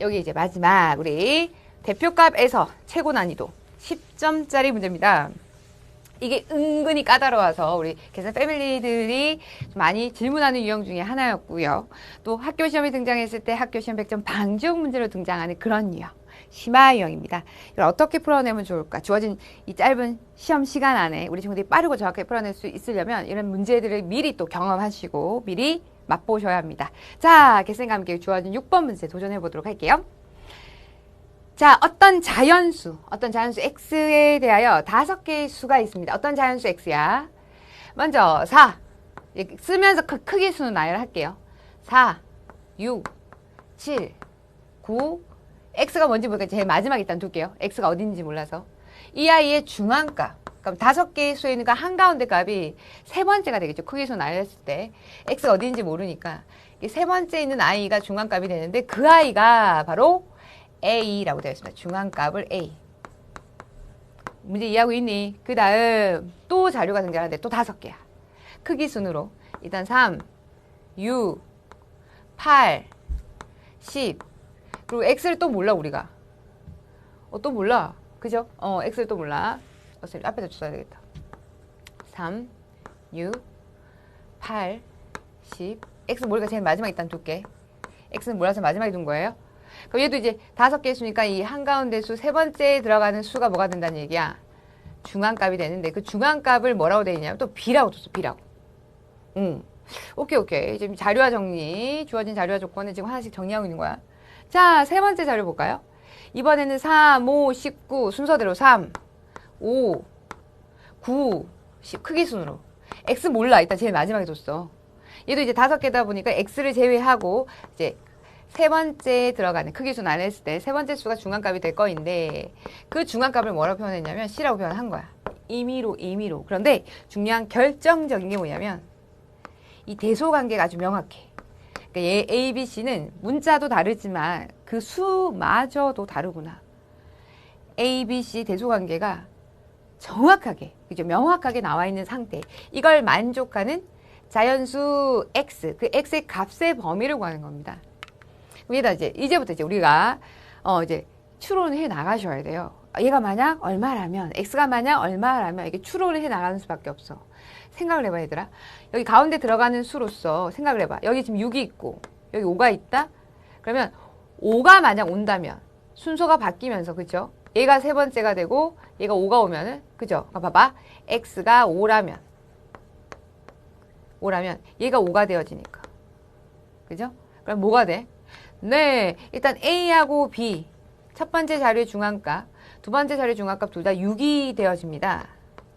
여기 이제 마지막 우리 대표값에서 최고 난이도 10점짜리 문제입니다. 이게 은근히 까다로워서 우리 계산 패밀리들이 많이 질문하는 유형 중에 하나였고요. 또 학교 시험에 등장했을 때 학교 시험 100점 방지용 문제로 등장하는 그런 유형. 심화 유형입니다. 이걸 어떻게 풀어내면 좋을까? 주어진 이 짧은 시험 시간 안에 우리 친구들이 빠르고 정확하게 풀어낼 수 있으려면 이런 문제들을 미리 또 경험하시고 미리 맛보셔야 합니다. 자, 개생과 함께 주어진 6번 문제 도전해 보도록 할게요. 자, 어떤 자연수, 어떤 자연수 x에 대하여 다섯 개의 수가 있습니다. 어떤 자연수 x야? 먼저 4. 쓰면서 그 크기 수는 나열을 할게요. 4, 6, 7, 9, x가 뭔지 모르니까 제일 마지막에 일단 둘게요. x가 어딘지 몰라서. 이 아이의 중앙값. 그럼 다섯 개의 수에 있는 그 한가운데 값이 세 번째가 되겠죠. 크기수 나열했을 때. x가 어딘지 모르니까. 세 번째 있는 아이가 중앙값이 되는데 그 아이가 바로 a라고 되어 있습니다. 중앙값을 a. 문제 이해하고 있니? 그 다음 또 자료가 등장하는데 또 다섯 개야. 크기 순으로. 일단 3, 6, 8, 10. 그리고 x를 또 몰라 우리가. 어, 또 몰라. 그죠? 어, x를 또 몰라. 어, 앞에다 써야 되겠다. 3, 6, 8, 10. x 모르니까 제일 마지막에 일단 둘게. x는 몰라서 마지막에 둔 거예요. 그럼 얘도 이제 다섯 개 수니까 이 한가운데 수 세 번째에 들어가는 수가 뭐가 된다는 얘기야? 중앙값이 되는데 그 중앙값을 뭐라고 되어 있냐면 또 b라고 줬어. b라고. 응. 오케이 오케이. 지금 자료화 정리. 주어진 자료화 조건을 지금 하나씩 정리하고 있는 거야. 자, 세 번째 자료 볼까요? 이번에는 3, 5, 19 순서대로 3, 5, 9, 10 크기 순으로. x 몰라. 일단 제일 마지막에 줬어. 얘도 이제 다섯 개다 보니까 x를 제외하고 이제 세 번째 들어가는 크기수 나눴을 때 세 번째 수가 중간값이 될 거인데 그 중간값을 뭐라고 표현했냐면 C라고 표현한 거야. 임의로 임의로. 그런데 중요한 결정적인 게 뭐냐면 이 대소 관계가 아주 명확해. 그러니까 얘 A, B, C는 문자도 다르지만 그 수마저도 다르구나. A, B, C 대소 관계가 정확하게, 그죠? 명확하게 나와 있는 상태. 이걸 만족하는 자연수 X, 그 X의 값의 범위를 구하는 겁니다. 위에다 이제 이제부터 이제 우리가 어 이제 추론을 해 나가셔야 돼요. 얘가 만약 얼마라면 x가 만약 얼마라면 이게 추론을 해 나가는 수밖에 없어. 생각을 해봐 얘들아. 여기 가운데 들어가는 수로서 생각을 해봐. 여기 지금 6이 있고 여기 5가 있다. 그러면 5가 만약 온다면 순서가 바뀌면서 그죠? 얘가 세 번째가 되고 얘가 5가 오면은 그죠? 봐봐. x가 5라면 5라면 얘가 5가 되어지니까. 그죠? 그럼 뭐가 돼? 네, 일단 A하고 B 첫 번째 자료의 중앙값, 두 번째 자료의 중앙값 둘 다 6이 되어집니다.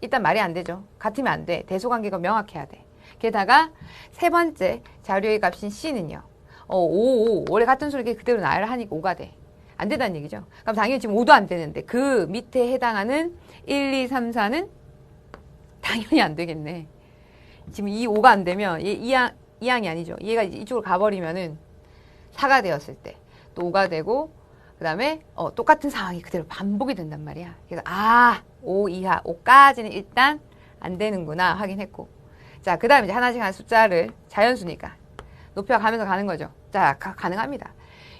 일단 말이 안 되죠. 같으면 안 돼. 대소관계가 명확해야 돼. 게다가 세 번째 자료의 값인 C는요. 어, 5, 5. 원래 같은 수를 그대로 나열을 하니까 5가 돼. 안 된다는 얘기죠. 그럼 당연히 지금 5도 안 되는데 그 밑에 해당하는 1, 2, 3, 4는 당연히 안 되겠네. 지금 이 5가 안 되면 얘 2항, 2항이 아니죠. 얘가 이쪽으로 가버리면은 4가 되었을 때 또 5가 되고 그 다음에 어, 똑같은 상황이 그대로 반복이 된단 말이야. 그래서 아, 5 이하, 5까지는 일단 안 되는구나 확인했고 자, 그 다음에 이제 하나씩 하나 숫자를 자연수니까 높여가면서 가는 거죠. 자, 가, 가능합니다.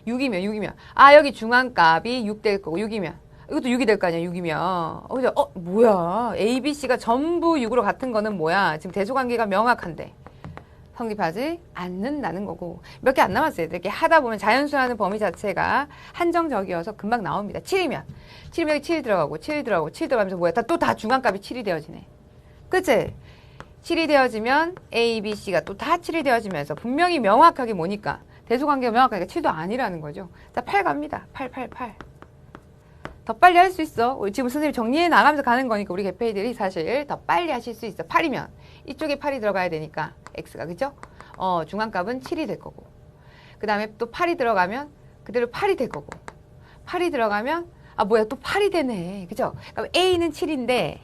6이면 6이면 아 여기 중앙값이 6 될 거고 6이면 이것도 6이 될 거 아니야 6이면 어, 그죠? 어 뭐야 A, B, C가 전부 6으로 같은 거는 뭐야 지금 대소관계가 명확한데 성립하지 않는다는 거고 몇 개 안 남았어요. 이렇게 하다 보면 자연수라는 범위 자체가 한정적이어서 금방 나옵니다. 7이면 7이면 여기 7 들어가고 7 들어가고 7 들어가면서 뭐야? 또다 중간값이 7이 되어지네. 그치? 7이 되어지면 A, B, C가 또 다 7이 되어지면서 분명히 명확하게 뭐니까 대소관계가 명확하게 7도 아니라는 거죠. 자, 8 갑니다. 8, 8, 8. 더 빨리 할 수 있어. 지금 선생님 정리해 나가면서 가는 거니까 우리 개페이들이 사실 더 빨리 하실 수 있어. 8이면 이쪽에 8이 들어가야 되니까 x가 그죠? 어, 중앙값은 7이 될 거고. 그 다음에 또 8이 들어가면 그대로 8이 될 거고. 8이 들어가면 아 뭐야 또 8이 되네. 그죠? 그럼 a는 7인데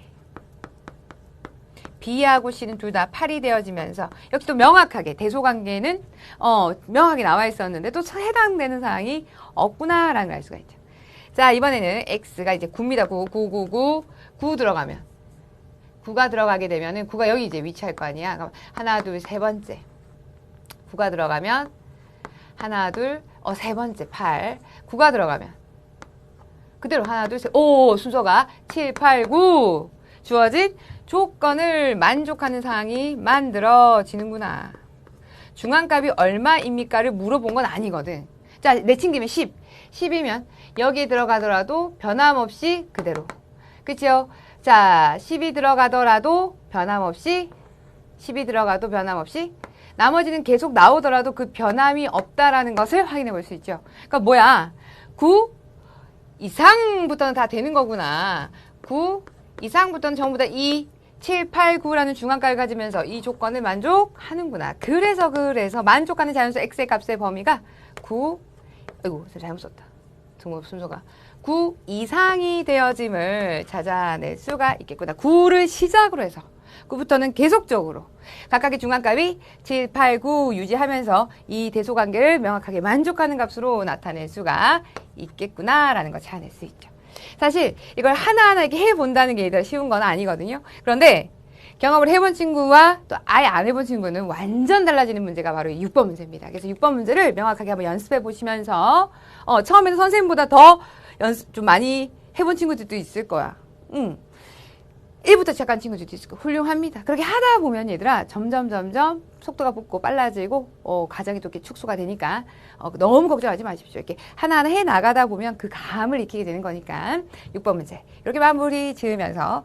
B하고 C는 둘 다 8이 되어지면서 역시 또 명확하게 대소관계는 어 명확하게 나와 있었는데 또 해당되는 사항이 없구나라는 걸 알 수가 있죠. 자, 이번에는 x가 이제 9입니다. 9, 9, 9, 9, 9 들어가면 9가 들어가게 되면은 9가 여기 이제 위치할 거 아니야. 그럼 하나, 둘, 세 번째. 9가 들어가면 하나, 둘, 어, 세 번째 8. 9가 들어가면 그대로 하나, 둘, 셋. 오, 순서가 7, 8, 9. 주어진 조건을 만족하는 상황이 만들어지는구나. 중앙값이 얼마입니까를 물어본 건 아니거든. 자, 내친기면 10. 10이면 여기 들어가더라도 변함없이 그대로. 그치요? 자, 10이 들어가더라도 변함없이 10이 들어가도 변함없이 나머지는 계속 나오더라도 그 변함이 없다라는 것을 확인해 볼 수 있죠. 그러니까 뭐야? 9 이상부터는 다 되는 거구나. 9 이상부터는 전부 다 2, 7, 8, 9라는 중앙값을 가지면서 이 조건을 만족하는구나. 그래서 그래서 만족하는 자연수 x의 값의 범위가 9 아이고 잘못 썼다. 등급 순서가 9 이상이 되어짐을 찾아낼 수가 있겠구나. 9를 시작으로 해서 9부터는 계속적으로 각각의 중앙값이 7, 8, 9 유지하면서 이 대소관계를 명확하게 만족하는 값으로 나타낼 수가 있겠구나라는 걸 찾아낼 수 있죠. 사실 이걸 하나하나 이렇게 해본다는 게 쉬운 건 아니거든요. 그런데 경험을 해본 친구와 또 아예 안 해본 친구는 완전 달라지는 문제가 바로 이 6번 문제입니다. 그래서 6번 문제를 명확하게 한번 연습해 보시면서 어, 처음에는 선생님보다 더 연습 좀 많이 해본 친구들도 있을 거야. 응. 1부터 시작한 친구들도 있을 거고 훌륭합니다. 그렇게 하다 보면 얘들아 점점 점점 속도가 붙고 빨라지고 어, 과정이 또 이렇게 축소가 되니까 어, 너무 걱정하지 마십시오. 이렇게 하나하나 해 나가다 보면 그 감을 익히게 되는 거니까 6번 문제 이렇게 마무리 지으면서